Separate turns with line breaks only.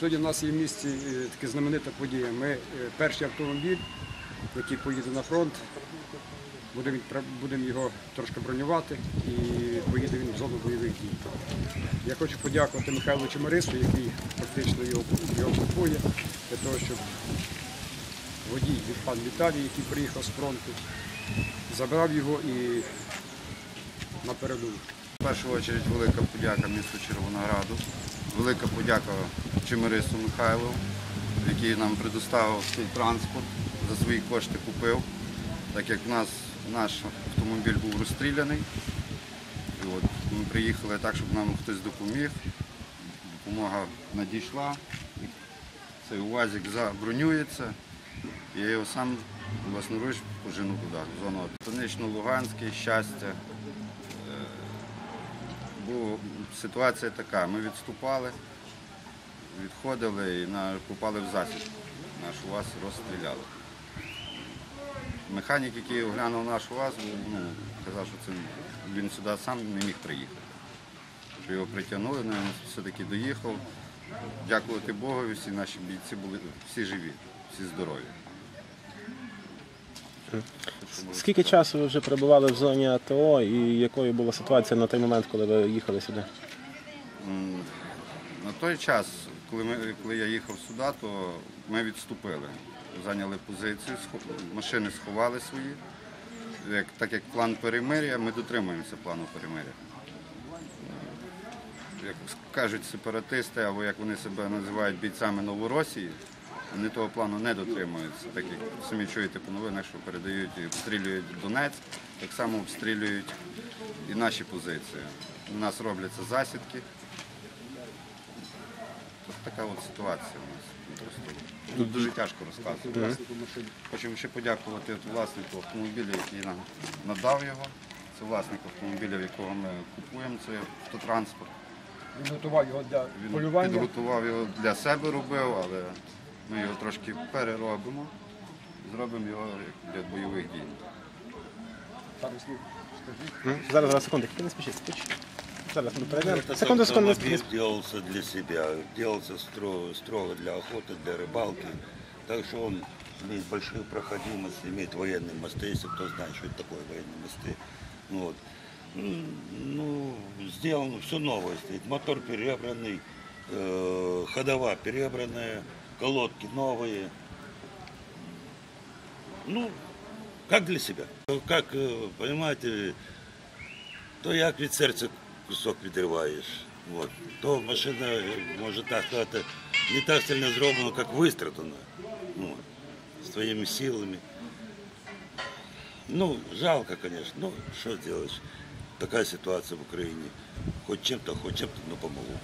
Сьогодні в нас є в місті е, така знаменита подія. Ми е, перший автомобіль, який поїде на фронт, будемо його трошки бронювати і поїде він в зону бойових дій. Я хочу подякувати Михайлу Чемарису, який фактично його, його купує, для того, щоб водій пан Віталій, який приїхав з фронту, забрав його і на.
В першу чергу велика подяка місту Червонограду, велика подяка Чемерису Михайлу, який нам предоставив цей транспорт, за свої кошти купив, так як нас наш автомобіль був розстріляний. От ми приїхали так, щоб нам хтось допоміг. Допомога надійшла. Цей УАЗик забронюється. Я його сам власноруч пожену туди, в зону Станично-Луганський, щастя. Ситуація така, ми відступали, відходили і попали в засідку. Наш УАЗ розстріляли. Механік, який оглянув наш УАЗ, ну, казав, що він сюди сам не міг приїхати. Що його притягнули, але він все-таки доїхав. Дякувати Богу, всі наші бійці були всі живі, всі здорові.
Скільки часу ви вже перебували в зоні АТО і якою була ситуація на той момент, коли ви їхали сюди?
На той час, коли, ми, коли я їхав сюди, то ми відступили, зайняли позицію, машини сховали свої. Як, так як план перемир'я, ми дотримуємося плану перемир'я. Як кажуть сепаратисти, або як вони себе називають бійцями Новоросії, вони того плану не дотримуються. Так як самі чуєте по новинах, що передають і обстрілюють Донець, так само обстрілюють і наші позиції. У нас робляться засідки. Ось така от ситуація у нас. Просто Тут дуже тяжко розказувати. Хочемо ще подякувати от власнику автомобіля, який нам надав його. Це власник автомобіля, в якого ми купуємо, це автотранспорт.
Він готував його для
Він
полювання.
підготував його для себе робив, але ми його трошки переробимо, зробимо його як для бойових дій.
Пару слів скажіть.
Зараз, зараз, секунду, не спішіть, спішіть. Зараз ми перейдемо.
Этот
Секунду, секунду, не
автомобиль
спішіть.
делался для себя, делался строго, строго для охоты, для рыбалки. Так что он имеет большую проходимость, имеет военные мосты, если кто знает, что это такое военные мосты. Ну, вот. М, Ну, сделано все новое стоит. Мотор перебранный, э, ходова перебранная, колодки новые. Ну, как для себя. Как, э, понимаете, то як від серця кусок відриваєш. От. То машина е, може так сказати не так сильно зроблена, як вистрадана. Ну, своїми силами. Ну, жалко, конечно. Ну, що зробиш? Така ситуація в Україні. Хоч чим-то, хоч чим-то, ну, помогу.